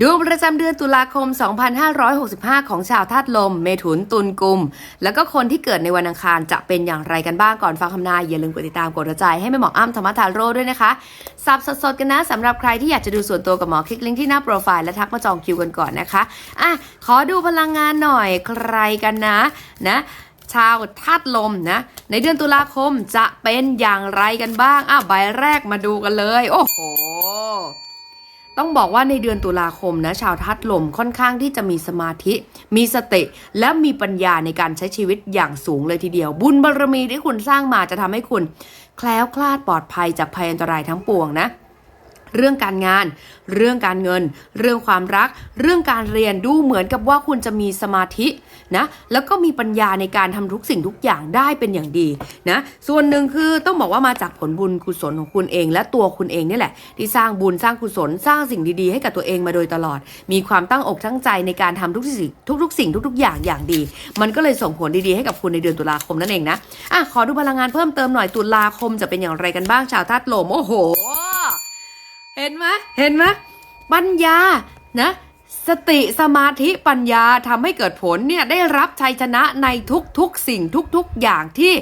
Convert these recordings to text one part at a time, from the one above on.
ดวงประจำเดือนตุลาคม 2565 ของชาวธาตุลม เมถุน ตุลกุม แล้วก็คนที่เกิดในวันอังคารจะเป็นอย่างไรกันบ้างก่อนฟังคำนาย อย่าลืมกดติดตามกดหัวใจให้แม่หมออ้ำธรรมทาโร่ด้วยนะคะสับสดๆกันนะสำหรับใครที่อยากจะดูส่วนตัวกับหมอคลิกลิงก์ที่หน้าโปรไฟล์และทักมาจองคิวกันก่อนนะคะอะขอดูพลังงานหน่อยใครกันนะนะชาวธาตุลมนะ ในเดือนตุลาคมจะเป็นอย่างไรกันบ้างอะใบแรกมาดูกันเลย โอ้โห ต้องบอกว่าในเดือนตุลาคมนะชาวธาตุลมค่อนข้างที่จะมีสมาธิ มีสติ และมีปัญญาในการใช้ชีวิตอย่างสูงเลยทีเดียว บุญบารมีที่คุณสร้างมาจะทำให้คุณ แคล้วคลาดปลอดภัยจากภัยอันตรายทั้งปวงนะ เรื่องการงาน เรื่องการเงิน เรื่องความรัก เรื่องการเรียนดูเหมือนกับว่าคุณจะมีสมาธินะแล้วก็มีปัญญาในการทำทุกสิ่งทุกอย่างได้เป็นอย่างดีนะส่วนหนึ่งคือต้องบอกว่ามาจากผลบุญกุศลของคุณเอง และตัวคุณเองนี่แหละ ที่สร้างบุญสร้างกุศลสร้างสิ่งดีๆ ให้กับตัวเองมาโดยตลอด มีความตั้งอกตั้งใจในการทำทุกสิ่งทุกๆ สิ่งทุก ๆ อย่างอย่างดี มันก็เลยส่งผลดีๆให้กับคุณในเดือนตุลาคมนั่นเองนะอะขอดูพลังงานเพิ่มเติมหน่อยตุลาคมจะเป็นอย่างไรกันบ้างชาวธาตุลมโอ้โห เห็นไหมเห็นไหมปัญญานะสติสมาธิปัญญาทำให้เกิดผลเนี่ยได้รับชัยชนะในทุกๆสิ่งทุกๆอย่างที่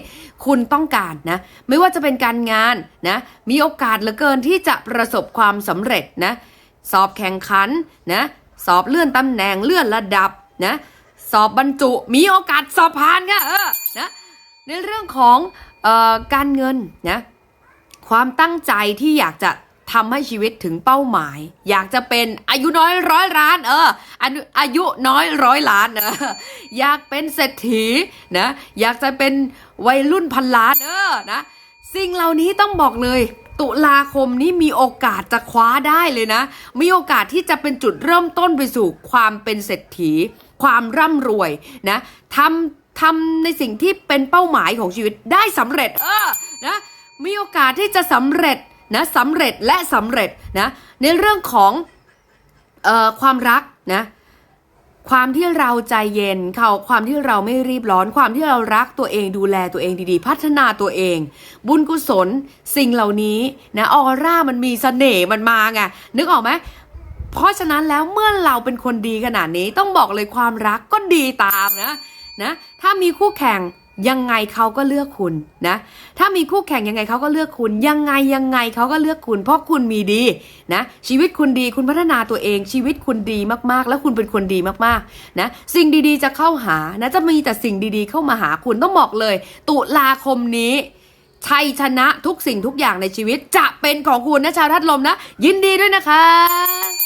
คุณต้องการนะไม่ว่าจะเป็นการงานนะมีโอกาสเหลือเกินที่จะประสบความสำเร็จนะสอบแข่งขันนะสอบเลื่อนตำแหน่งเลื่อนระดับนะสอบบรรจุมีโอกาสสอบผ่านค่ะเออนะในเรื่องของเออการเงินนะความตั้งใจที่อยากจะ ทำให้ชีวิตถึงเป้าหมาย อยากจะเป็นอายุน้อยร้อยล้าน เอออายุอายุน้อยร้อยล้านเอออยากเป็นเศรษฐีนะอยากจะเป็นวัยรุ่นพันล้านเออนะสิ่งเหล่านี้ต้องบอกเลย ตุลาคมนี้มีโอกาสจะคว้าได้เลยนะ มีโอกาสที่จะเป็นจุดเริ่มต้นไปสู่ความเป็นเศรษฐี ความร่ำรวยนะทำทำในสิ่งที่เป็นเป้าหมายของชีวิตได้สำเร็จ เออนะมีโอกาสที่จะสำเร็จ นะสำเร็จและสำเร็จนะในเรื่องของออความรักนะความที่เราใจเย็นเขาความที่เราไม่รีบร้อน ความที่เรารักตัวเองดูแลตัวเองดีๆ พัฒนาตัวเอง บุญกุศลสิ่งเหล่านี้นะออร่ามันมีเสน่ห์มันมาไงนึกออกไหมเพราะฉะนั้นแล้วเมื่อเราเป็นคนดีขนาดนี้ต้องบอกเลยความรักก็ดีตามนะนะถ้ามีคู่แข่ง ยังไงเขาก็เลือกคุณนะ ถ้ามีคู่แข่งยังไงเขาก็เลือกคุณ ยังไงยังไงเขาก็เลือกคุณ เพราะคุณมีดีนะ ชีวิตคุณดีคุณพัฒนาตัวเอง ชีวิตคุณดีมากๆ แล้วคุณเป็นคนดีมากๆนะสิ่งดีๆจะเข้าหานะจะมีแต่สิ่งดีๆ เข้ามาหาคุณต้องบอกเลย ตุลาคมนี้ชัยชนะทุกสิ่งทุกอย่างในชีวิตจะเป็นของคุณนะชาวทัดลมนะ ยินดีด้วยนะคะ